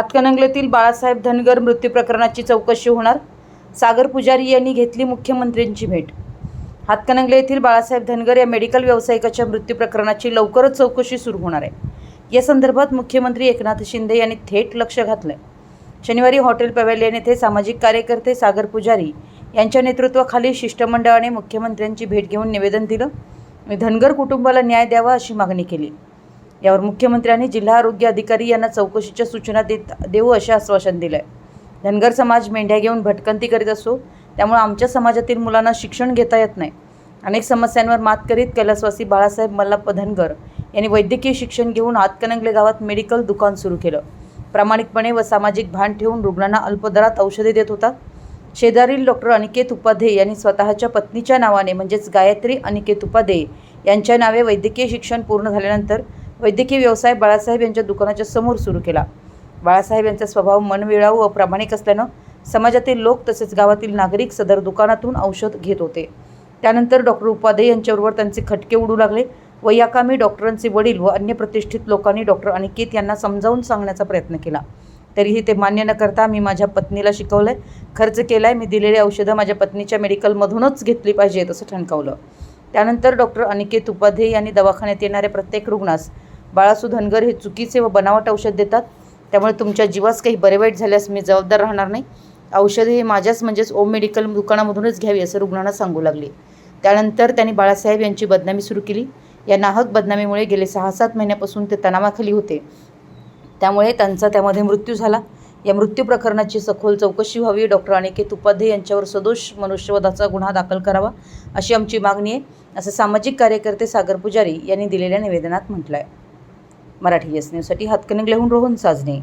हातकणंगलेतील बाळासाहेब धनगर मृत्यू प्रकरणाची चौकशी होणार. सागर पुजारी यांनी घेतली मुख्यमंत्र्यांची भेट. हातकणंगले येथील बाळासाहेब धनगर या मेडिकल व्यावसायिकाच्या मृत्यू प्रकरणाची लवकरच चौकशी सुरू होणार आहे. या संदर्भात मुख्यमंत्री एकनाथ शिंदे यांनी थेट लक्ष घातलंय. शनिवारी हॉटेल पॅव्हेलियन येथे सामाजिक कार्यकर्ते सागर पुजारी यांच्या नेतृत्वाखाली शिष्टमंडळाने मुख्यमंत्र्यांची भेट घेऊन निवेदन दिलं. धनगर कुटुंबाला न्याय द्यावा अशी मागणी केली. यावर मुख्यमंत्र्यांनी जिल्हा आरोग्य अधिकारी यांना चौकशीच्या सूचना देत देऊ असे आश्वासन दिलं आहे धनगर समाज मेंढ्या घेऊन भटकंती करीत असो त्यामुळे आमच्या समाजातील मुलांना शिक्षण घेता येत नाही. अनेक समस्यांवर मात करीत कैलासवासी बाळासाहेब मल्लाप्पा धनगर यांनी वैद्यकीय शिक्षण घेऊन हातकणंगले गावात मेडिकल दुकान सुरू केलं. प्रामाणिकपणे व सामाजिक भान ठेवून रुग्णांना अल्पदरात औषधे देत होता. शेजारील डॉक्टर अनिकेत उपाध्ये यांनी स्वतःच्या पत्नीच्या नावाने म्हणजेच गायत्री अनिकेत उपाध्ये यांच्या नावे वैद्यकीय शिक्षण पूर्ण झाल्यानंतर वैद्यकीय व्यवसाय बाळासाहेब यांच्या दुकानाच्या समोर सुरू केला. बाळासाहेब यांचा स्वभाव मनमिळाऊ व प्रामाणिक असल्यानं समाजातील लोक तसेच गावातील नागरिक सदर दुकानातून औषध घेत होते. त्यानंतर डॉक्टर उपाध्ये यांच्याबरोबर त्यांचे खटके उडू लागले व याकामी डॉक्टरांचे वडील व अन्य प्रतिष्ठित लोकांनी डॉक्टर अनिकेत यांना समजावून सांगण्याचा प्रयत्न केला. तरीही ते मान्य न करता मी माझ्या पत्नीला शिकवलंय खर्च केलाय मी दिलेली औषधं माझ्या पत्नीच्या मेडिकलमधूनच घेतली पाहिजेत असं ठणकावलं. त्यानंतर डॉक्टर अनिकेत उपाध्ये यांनी दवाखान्यात येणाऱ्या प्रत्येक रुग्णास बाळासू धनगर हे चुकीचे व बनावट औषध देतात. त्यामुळे तुमच्या जीवास काही बरे वाईट झाल्यास मी जबाबदार राहणार नाही. औषधे हे माझ्याच म्हणजेच ओम मेडिकल दुकानामधूनच घ्यावी असं रुग्णांना सांगू लागले. त्यानंतर त्यांनी बाळासाहेब यांची बदनामी सुरू केली. या नाहक बदनामीमुळे गेले सहा सात महिन्यापासून ते तणावाखाली होते. त्यामुळे त्यांचा त्यामध्ये मृत्यू झाला. या मृत्यू प्रकरणाची सखोल चौकशी व्हावी. डॉक्टर अनिकेत उपाध्ये यांच्यावर सदोष मनुष्यवधाचा गुन्हा दाखल करावा अशी आमची मागणी आहे. असं सामाजिक कार्यकर्ते सागर पुजारी यांनी दिलेल्या निवेदनात म्हटलं आहे मराठी एस न्यूजसाठी हातकणंगल्याहून रोहन साजणे